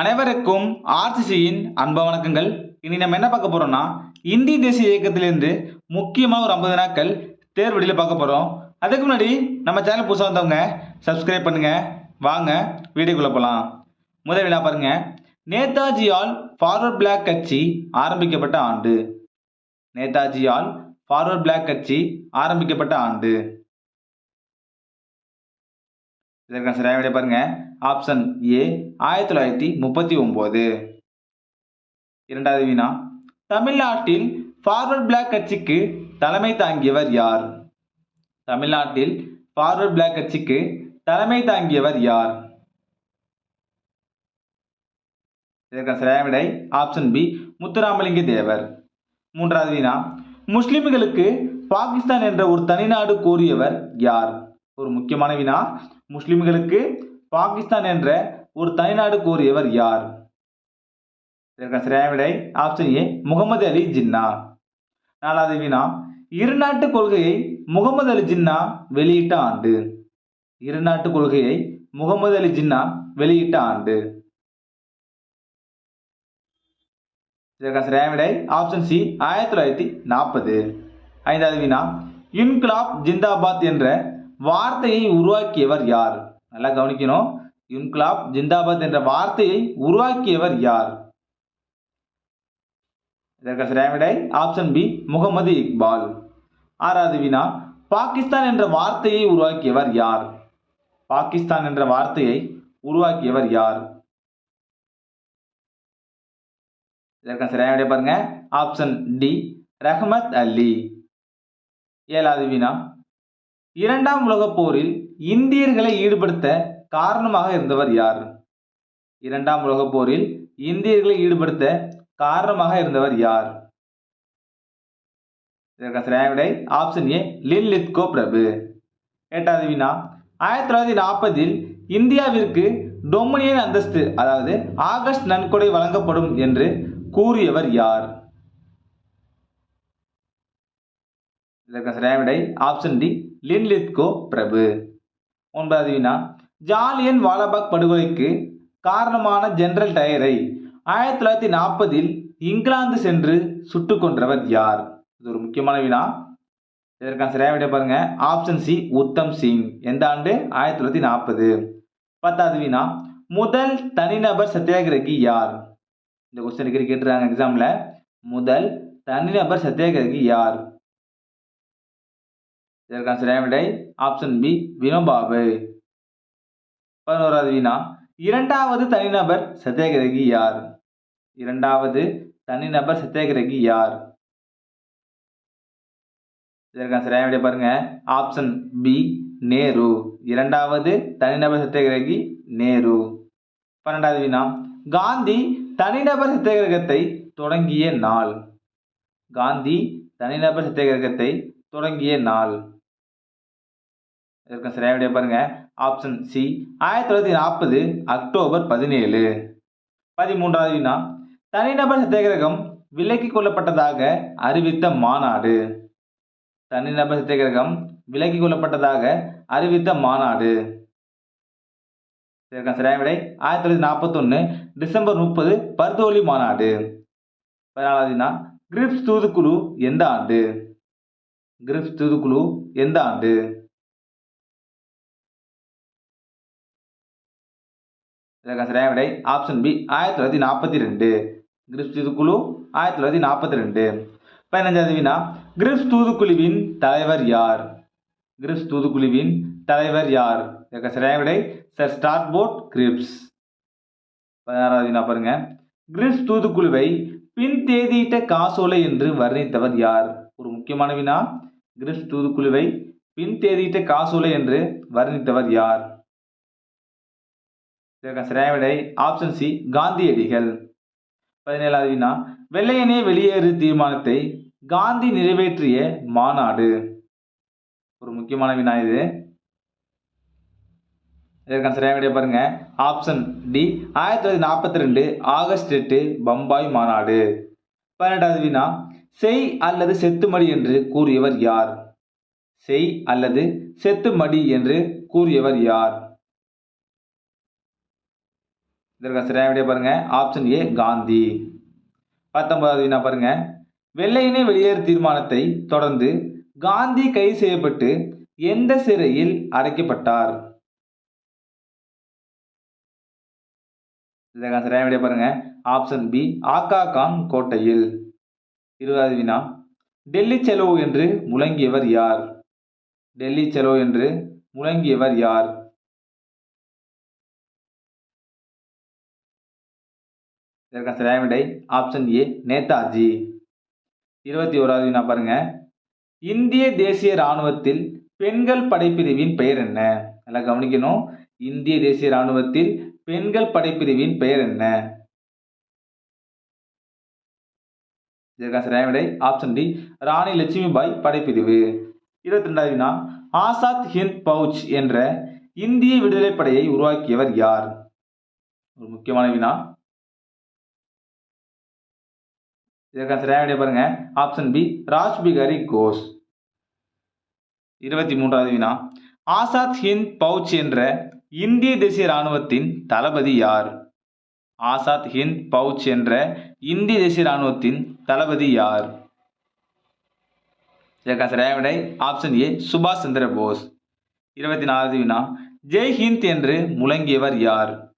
அனைவருக்கும் ஆர்சிசியின் அன்ப வணக்கங்கள். இனி நம்ம என்ன பார்க்க போறோம்னா இந்திய தேசிய இயக்கத்திலிருந்து முக்கியமாக ஒரு ஐம்பது நாட்கள் தேர்வெளியில் பார்க்க போகிறோம் அதுக்கு முன்னாடி நம்ம சேனல் புதுசாக வந்தவங்க சப்ஸ்கிரைப் பண்ணுங்க. வாங்க வீடியோக்குள்ளே போகலாம் முதல் வினா பாருங்க. நேதாஜியால் ஃபார்வர்ட் பிளாக் கட்சி ஆரம்பிக்கப்பட்ட ஆண்டு. நேதாஜியால் ஃபார்வர்ட் பிளாக் கட்சி ஆரம்பிக்கப்பட்ட ஆண்டு. இதற்கான சரியான விடை பாருங்க. ஆப்ஷன் ஏ ஆயிரத்தி தொள்ளாயிரத்தி முப்பத்தி ஒம்பது. இரண்டாவது வினா தமிழ்நாட்டில் ஃபார்வர்ட் பிளாக் கட்சிக்கு தலைமை தாங்கியவர் யார்? தமிழ்நாட்டில் ஃபார்வர்ட் பிளாக் கட்சிக்கு தலைமை தாங்கியவர் யார்? இதற்கான சரியான விடை ஆப்ஷன் பி முத்துராமலிங்க தேவர். மூன்றாவது வினா முஸ்லிம்களுக்கு பாகிஸ்தான் என்ற ஒரு தனிநாடு கோரியவர் யார்? ஒரு முக்கியமான வினா முஸ்லிம்களுக்கு பாகிஸ்தான் என்ற ஒரு தனிநாடு கோரியவர் யார்? இதற்கான சரியான விடை ஆப்ஷன் ஏ முகமது அலி ஜின்னா. நாலாவது வினா இருநாட்டு கொள்கையை முகமது அலி ஜின்னா வெளியிட்ட ஆண்டு. இருநாட்டு கொள்கையை முகமது அலி ஜின்னா வெளியிட்ட ஆண்டு. இதற்கான சரியான விடை ஆப்ஷன் சி ஆயிரத்தி தொள்ளாயிரத்தி நாற்பது. ஐந்தாவது வினா இன்குலாப் ஜிந்தாபாத் என்ற வார்த்தையை உருவாக்கியவர் யார்? நல்லா கவனிக்கணும். இன்குலாப் ஜிந்தாபாத் என்ற வார்த்தையை உருவாக்கியவர் யார்? இதற்கு சரியான ஆப்ஷன் பி முகமது இக்பால். ஆறாவது வினா பாகிஸ்தான் என்ற வார்த்தையை உருவாக்கியவர் யார்? பாகிஸ்தான் என்ற வார்த்தையை உருவாக்கியவர் யார்? இதற்கான சரியான விடை பாருங்க. ஆப்ஷன் டி ரஹமத் அலி. ஏழாவது வினா இரண்டாம் உலகப் போரில் இந்தியர்களை ஈடுபடுத்த காரணமாக இருந்தவர் யார்? இரண்டாம் உலகப் போரில் இந்தியர்களை ஈடுபடுத்த காரணமாக இருந்தவர் யார்? இதற்கான சரியான விடை? ஆப்ஷன் ஏ லில்லித்கோ பிரபு எட்டாவது வினா. ஆயிரத்தி தொள்ளாயிரத்தி நாற்பதில் இந்தியாவிற்கு டொமினியன் அந்தஸ்து அதாவது ஆகஸ்ட் நன்கொடை வழங்கப்படும் என்று கூறியவர் யார்? இதற்கு சரியான விடை ஆப்ஷன் டி லின்லித்கோ பிரபு. ஒன்பதாவது வினா ஜாலியன் வாலாபாக் படுகொலைக்கு காரணமான ஜெனரல் டயரை ஆயிரத்தி தொள்ளாயிரத்தி நாற்பதில் இங்கிலாந்து சென்று சுட்டு கொன்றவர் யார்? இது ஒரு முக்கியமான வினா. இதற்கான சரியான விடை பாருங்க. Option C Udham Singh. எந்த ஆண்டு? ஆயிரத்தி தொள்ளாயிரத்தி நாற்பது. பத்தாவது வினா முதல் தனிநபர் சத்தியாகிரகி யார்? இந்த கொஸ்டின் கேட்டுருக்காங்க எக்ஸாமில் முதல் தனிநபர் சத்தியாகிரகி யார்? இதற்கான சரியான விடை ஆப்ஷன் பி வினோபாபு பதினோராவது வினா இரண்டாவது தனிநபர் சத்தியாகிரகி யார்? இரண்டாவது தனிநபர் சத்தியாகிரகி யார்? இதற்கான சரியான விடை பாருங்க. Option B Nehru. இரண்டாவது தனிநபர் சத்தியாகிரகி நேரு. பன்னெண்டாவது வினா காந்தி தனிநபர் சத்தியாகிரகத்தை தொடங்கிய நாள். காந்தி தனிநபர் சத்தியாகிரகத்தை தொடங்கிய நாள். இதற்கு சரியான விடைய பாருங்க. ஆப்ஷன் சி ஆயிரத்தி தொள்ளாயிரத்தி நாற்பது அக்டோபர் பதினேழு. பதிமூன்றாவது வினா. தனிநபர் சத்தியாகிரகம் விலக்கிக் கொள்ளப்பட்டதாக அறிவித்த மாநாடு. தனிநபர் சத்தியாகிரகம் விலக்கிக் கொள்ளப்பட்டதாக அறிவித்த மாநாடு. இதற்கான சரியான விடை ஆயிரத்தி தொள்ளாயிரத்தி நாற்பத்தொன்று டிசம்பர் முப்பது பர்தோலி மாநாடு. பதினாலாவது வினா. கிரிப்ஸ் தூதுக்குழு எந்த ஆண்டு? கிரிப்ஸ் தூதுக்குழு எந்த ஆண்டு? இதற்கான சரியான விடை ஆப்ஷன் பி ஆயிரத்தி தொள்ளாயிரத்தி நாற்பத்தி ரெண்டு கிரிப்ஸ் தூதுக்குழு ஆயிரத்தி தொள்ளாயிரத்தி நாற்பத்தி ரெண்டு பதினஞ்சாவது வினா கிரிப்ஸ் தூதுக்குழுவின் தலைவர் யார்? கிரிப்ஸ் தூதுக்குழுவின் தலைவர் யார்? இதற்கு சரியான விடை சர் ஸ்டார்ட் கிரிப்ஸ். பதினாறாவது வினா பாருங்க. கிரிப்ஸ் தூதுக்குழுவை பின் தேதியிட்ட காசோலை என்று வர்ணித்தவர் யார்? ஒரு முக்கியமான வினா கிரிப்ஸ் தூதுக்குழுவை பின் தேதியிட்ட காசோலை என்று வர்ணித்தவர் யார்? இதற்கான சரியான விடை ஆப்ஷன் சி காந்தியடிகள். பதினேழாவது வினா. வெள்ளையனே வெளியேறு தீர்மானத்தை காந்தி நிறைவேற்றிய மாநாடு. ஒரு முக்கியமான வினா இது. இதற்கான சரியான விடைய பாருங்க. ஆப்ஷன் டி ஆயிரத்தி தொள்ளாயிரத்தி நாற்பத்தி ரெண்டு ஆகஸ்ட் எட்டு பம்பாய் மாநாடு. பதினெட்டாவது வினா. செய் அல்லது செத்துமடி என்று கூறியவர் யார்? செய் அல்லது செத்துமடி என்று கூறியவர் யார்? இதற்கு சரியான விடைய பாருங்கள் ஆப்ஷன் ஏ காந்தி. பத்தொன்பதாவது வினா பாருங்கள் வெள்ளையினை வெளியேறு தீர்மானத்தை தொடர்ந்து காந்தி கைது செய்யப்பட்டு எந்த சிறையில் அடைக்கப்பட்டார்? இதற்கான சரியான விடைய பாருங்க. ஆப்ஷன் பி ஆகா கான் கோட்டையில். இருபதாவது வினா டெல்லி செலோ என்று முழங்கியவர் யார்? டெல்லி செலோ என்று முழங்கியவர் யார்? இதற்கான சரியான விடை ஆப்ஷன் ஏ நேதாஜி. இருபத்தி ஓராவது நான் பாருங்க. இந்திய தேசிய இராணுவத்தில் பெண்கள் படைப்பிரிவின் பெயர் என்ன? நல்லா கவனிக்கணும். இந்திய தேசிய இராணுவத்தில் பெண்கள் படைப்பிரிவின் பெயர் என்ன? இதற்கான சரியான விடை ஆப்ஷன் டி ராணி லட்சுமிபாய் படைப்பிரிவு. இருபத்தி ரெண்டாவது வினா ஆசாத் ஹிந்த் பவுச் என்ற இந்திய விடுதலை படையை உருவாக்கியவர் யார்? ஒரு முக்கியமான வினா. இதற்கான சரியான விடை பாருங்க? ஆப்ஷன் பி ராஜ் பிகாரி கோஷ் இருபத்தி மூன்றாவது வினா. ஆசாத் ஹிந்த் பவுச் என்ற இந்திய தேசிய இராணுவத்தின் தளபதி யார்? ஆசாத் ஹிந்த் பவுச் என்ற இந்திய தேசிய இராணுவத்தின் தளபதி யார்? இதற்கான சரியான விடை ஆப்ஷன் ஏ சுபாஷ் சந்திர போஸ். இருபத்தி நாலாவது வினா. ஜெய் ஹிந்த் என்று முழங்கியவர் யார்?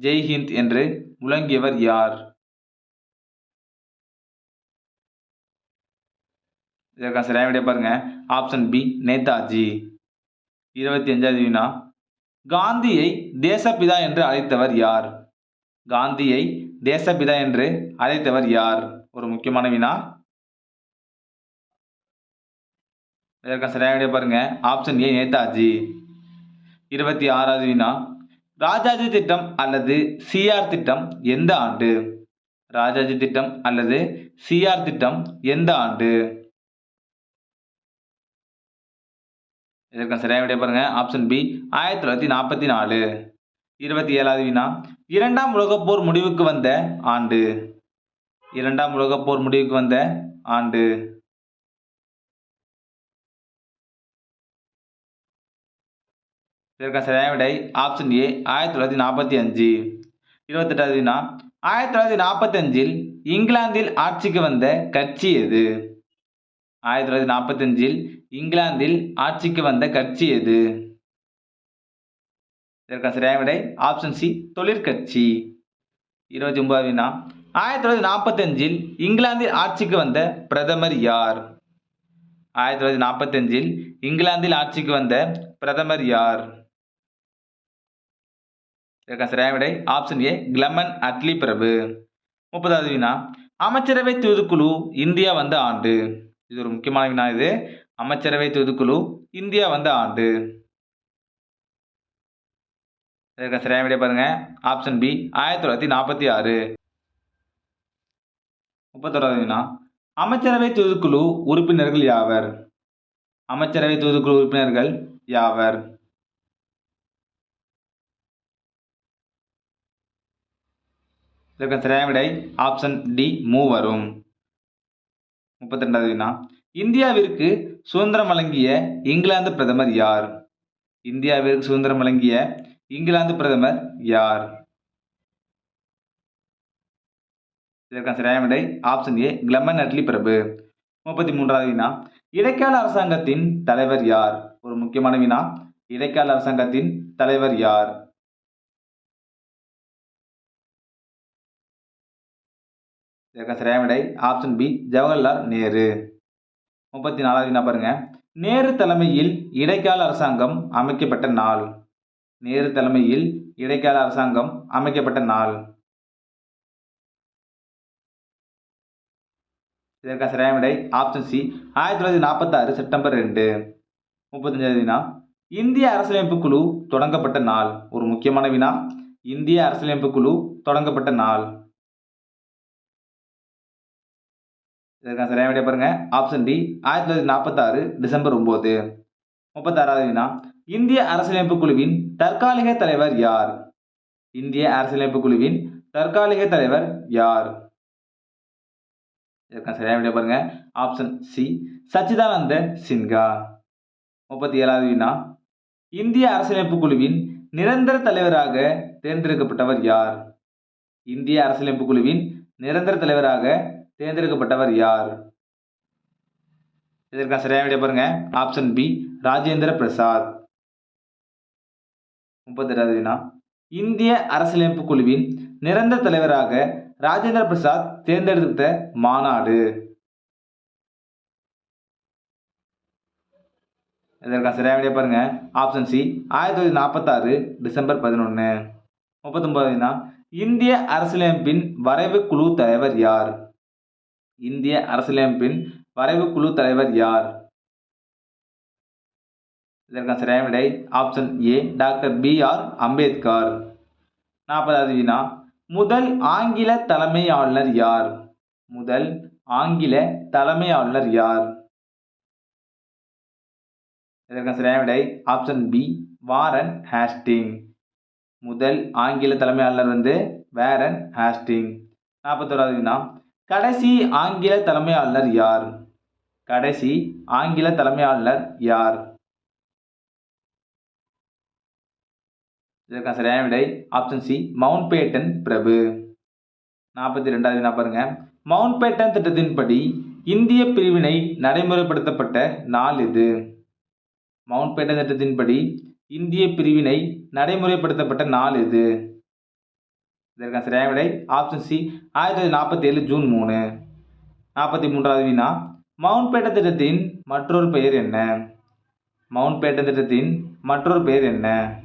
ஜெய் ஹிந்த் என்று முழங்கியவர் யார்? இதற்கான சரியான விடைய பாருங்க. Option B Netaji. இருபத்தி அஞ்சாவது வினா காந்தியை தேசப்பிதா என்று அழைத்தவர் யார்? காந்தியை தேசப்பிதா என்று அழைத்தவர் யார்? ஒரு முக்கியமான வினா இதற்கான சரியான விடைய பாருங்க. Option A Netaji. இருபத்தி ஆறாவது வினா ராஜாஜி திட்டம் அல்லது சிஆர் திட்டம் எந்த ஆண்டு? ராஜாஜி திட்டம் அல்லது சிஆர் திட்டம் எந்த ஆண்டு? இதற்கான சரியான விடை பாருங்க. ஆப்ஷன் பி ஆயிரத்தி தொள்ளாயிரத்தி நாற்பத்தி நாலு. இருபத்தி ஏழாவது வினா. இரண்டாம் உலகப் போர் முடிவுக்கு வந்த ஆண்டு. இரண்டாம் உலகப் போர் முடிவுக்கு வந்த ஆண்டு. இதற்கான சரியான விடை ஆப்ஷன் ஏ ஆயிரத்தி தொள்ளாயிரத்தி நாற்பத்தி அஞ்சு. இருபத்தெட்டாவது வினா. ஆயிரத்தி தொள்ளாயிரத்தி நாற்பத்தி அஞ்சில் இங்கிலாந்தில் ஆட்சிக்கு வந்த கட்சி எது? ஆயிரத்தி தொள்ளாயிரத்தி நாற்பத்தஞ்சில் இங்கிலாந்தில் ஆட்சிக்கு வந்த கட்சி எது? இதற்கான சரியான விடை ஆப்ஷன் சி தொழிற்கட்சி. இருபத்தி ஒன்பதாவது வினா. ஆயிரத்தி தொள்ளாயிரத்தி நாற்பத்தஞ்சில் இங்கிலாந்தில் ஆட்சிக்கு வந்த பிரதமர் யார்? ஆயிரத்தி தொள்ளாயிரத்தி நாற்பத்தஞ்சில் இங்கிலாந்தில் ஆட்சிக்கு வந்த பிரதமர் யார்? இதற்கான சரியான விடை ஆப்ஷன் ஏ கிளமன் அட்லி பிரபு முப்பதாவது வினா. அமைச்சரவை தூதுக்குழு இந்தியா வந்த ஆண்டு. இது ஒரு முக்கியமான வினா இது. அமைச்சரவை தூதுக்குழு இந்தியா வந்த ஆண்டு. இதற்கு சரியான விட பாருங்க. ஆப்ஷன் பி ஆயிரத்தி தொள்ளாயிரத்தி நாற்பத்தி ஆறு. முப்பத்தோராவது வினா அமைச்சரவை தூதுக்குழு உறுப்பினர்கள் யாவர்? அமைச்சரவை தூதுக்குழு உறுப்பினர்கள் யாவர்? இதற்கு சரியான விடை. ஆப்ஷன் டி மூவரும். முப்பத்தி ரெண்டாவது வினா இந்தியாவிற்கு சுதந்திரம் வழங்கிய இங்கிலாந்து பிரதமர் யார்? இந்தியாவிற்கு சுதந்திரம் வழங்கிய இங்கிலாந்து பிரதமர் யார்? இதற்கான சரியான விடை ஆப்ஷன் ஏ கிளமன் அட்லி பிரபு முப்பத்தி மூன்றாவது வினா. இடைக்கால அரசாங்கத்தின் தலைவர் யார்? ஒரு முக்கியமான வினா. இடைக்கால அரசாங்கத்தின் தலைவர் யார்? இதற்கான சரியான விடை ஆப்ஷன் பி ஜவஹர்லால் நேரு. முப்பத்தி நாலாவது வினா பாருங்க. நேரு தலைமையில் இடைக்கால அரசாங்கம் அமைக்கப்பட்ட நாள். நேரு தலைமையில் இடைக்கால அரசாங்கம் அமைக்கப்பட்ட நாள். இதற்கான சரியான விடை ஆப்ஷன் சி ஆயிரத்தி தொள்ளாயிரத்தி நாற்பத்தாறு செப்டம்பர் ரெண்டு. முப்பத்தஞ்சாவது வினா. இந்திய அரசியலமைப்பு குழு தொடங்கப்பட்ட நாள். ஒரு முக்கியமான வினா. இந்திய அரசியலமைப்பு குழு தொடங்கப்பட்ட நாள். இதற்கான சரியான விடைய பாருங்க. ஆப்ஷன் டி ஆயிரத்தி தொள்ளாயிரத்தி நாற்பத்தாறு டிசம்பர் ஒம்பது. முப்பத்தாறாவது வினா இந்திய அரசியலமைப்பு குழுவின் தற்காலிக தலைவர் யார்? இந்திய அரசியலமைப்பு குழுவின் தற்காலிக தலைவர் யார்? இதற்கான சரியான விடைய பாருங்க. Option C Sachchidananda Sinha. முப்பத்தி ஏழாவது வினா இந்திய அரசியலமைப்பு குழுவின் நிரந்தர தலைவராக தேர்ந்தெடுக்கப்பட்டவர் யார்? இந்திய அரசியலமைப்பு குழுவின் நிரந்தர தலைவராக தேர்ந்தெடுக்கப்பட்டவர் யார்? இதற்கான சரியான விட பாருங்க. Option B Rajendra Prasad. முப்பத்தெட்டாவது வினா. இந்திய அரசியலமைப்பு குழுவின் நிரந்தர தலைவராக ராஜேந்திர பிரசாத் தேர்ந்தெடுத்த மாநாடு. இதற்கான சரியான விட பாருங்க. ஆப்ஷன் சி ஆயிரத்தி தொள்ளாயிரத்தி நாற்பத்தாறு டிசம்பர் பதினொன்று முப்பத்தொன்பதுனா இந்திய அரசியலமைப்பின் வரைவு குழு தலைவர் யார்? இந்திய அரசியலமைப்பின் வரைவு குழு தலைவர் யார்? இதற்கான சரியான விடை option A doctor B R Ambedkar. நாற்பதாவது வினா முதல் ஆங்கில தலைமை ஆளுநர் யார்? முதல் ஆங்கில தலைமை ஆளுநர் யார்? இதற்கான சரியான விடை ஆப்ஷன் பி வாரன் ஹாஸ்டிங். முதல் ஆங்கில தலைமை ஆளுநர் வந்து வேரன் ஹாஸ்டிங். நாற்பத்தோராவது வினா கடைசி ஆங்கில தலைமை ஆளுநர் யார்? கடைசி ஆங்கில தலைமை ஆளுநர் யார்? இதற்கான சரியான விடை ஆப்ஷன் சி மவுண்ட் பேட்டன் பிரபு. நாற்பத்தி ரெண்டாவது என்ன பாருங்க? மவுண்ட் பேட்டன் திட்டத்தின்படி இந்திய பிரிவினை நடைமுறைப்படுத்தப்பட்ட நாள் இது. மவுண்ட் பேட்டன் திட்டத்தின்படி இந்திய பிரிவினை நடைமுறைப்படுத்தப்பட்ட நாள் இது. இதற்கான சரியான விடை ஆப்ஷன் சி ஆயிரத்தி தொள்ளாயிரத்தி நாற்பத்தி ஏழு ஜூன் மூணு. நாற்பத்தி மூன்றாவது வினா மவுண்ட் பேட்டன் திட்டத்தின் மற்றொரு பெயர் என்ன? மவுண்ட் பேட்டன் திட்டத்தின் மற்றொரு பெயர் என்ன?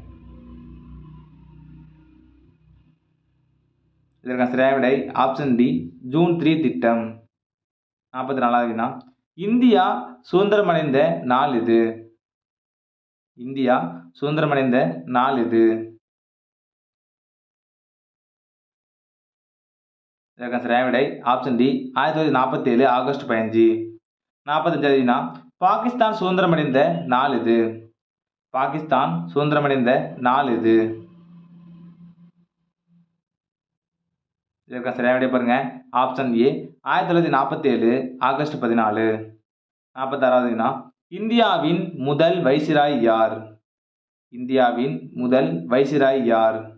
இதற்கான சரியான விடை ஆப்ஷன் டி ஜூன் த்ரீ திட்டம். நாற்பத்தி நாலாவது வினா இந்தியா சுதந்திரமடைந்த நாள் இது. இந்தியா சுதந்திரமடைந்த நாள் இது. இதற்கான சரியான விடை ஆப்ஷன் டி ஆயிரத்தி தொள்ளாயிரத்தி நாற்பத்தி ஏழு ஆகஸ்ட் பதினஞ்சு. நாற்பத்தஞ்சாவதுனா பாகிஸ்தான் சுதந்திரமடைந்த நாள் இது பாகிஸ்தான் சுதந்திரமடைந்த நாள் இது இதற்கான சரியான விடை பாருங்க. ஆப்ஷன் ஏ ஆயிரத்தி தொள்ளாயிரத்தி நாற்பத்தி ஏழு ஆகஸ்ட் பதினாலு. நாற்பத்தாறாவதுனா இந்தியாவின் முதல் வைசிராய் யார்? இந்தியாவின் முதல் வைசிராய் யார்?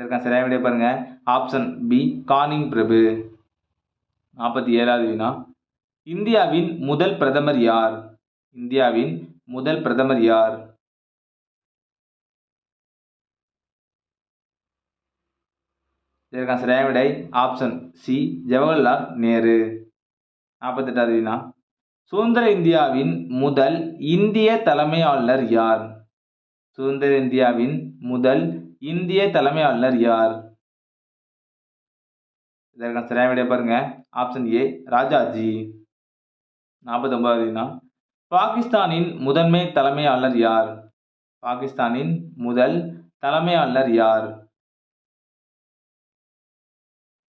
இதற்கான சரியான விடை பாருங்க. ஆப்ஷன் பி கானிங் பிரபு. நாற்பத்தி ஏழாவது வினா இந்தியாவின் முதல் பிரதமர் யார்? இந்தியாவின் முதல் பிரதமர் யார்? இதற்கான சரியான விடை. ஆப்ஷன் சி ஜவஹர்லால் நேரு நாற்பத்தெட்டாவது வினா சுதந்திர இந்தியாவின் முதல் இந்திய தலைமை ஆளுநர் யார்? சுதந்திர இந்தியாவின் முதல் இந்திய தலைமை ஆளுநர் யார்? இதற்கான சரியான விடைய பாருங்க. ஆப்ஷன் ஏ ராஜாஜி. நாற்பத்தொன்பதாவது பாகிஸ்தானின் முதன்மை தலைமை ஆளுநர் யார்? பாகிஸ்தானின் முதல் தலைமை ஆளுநர் யார்?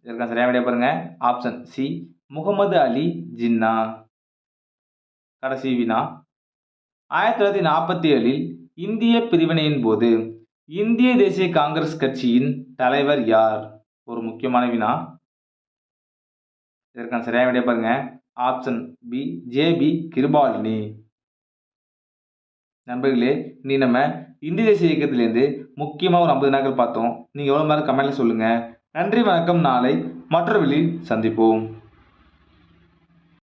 இதற்கான சரியான விடைய பாருங்க. Option C Muhammad Ali Jinnah. கடைசி வினா ஆயிரத்தி தொள்ளாயிரத்தி நாற்பத்தி ஏழில் இந்திய பிரிவினையின் போது இந்திய தேசிய காங்கிரஸ் கட்சியின் தலைவர் யார்? ஒரு முக்கியமான வினா. இதற்கான சரியான விடைய பாருங்க. Option B J B Kripalani. நண்பர்களே நீ நம்ம இந்திய தேசிய இயக்கத்திலேருந்து முக்கியமாக ஒரு ஐம்பது நாட்கள் பார்த்தோம். நீங்கள் எவ்வளோ நேரம் கமெண்ட்டில் சொல்லுங்கள் நன்றி வணக்கம். நாளை மற்றொரு வெளியில் சந்திப்போம்.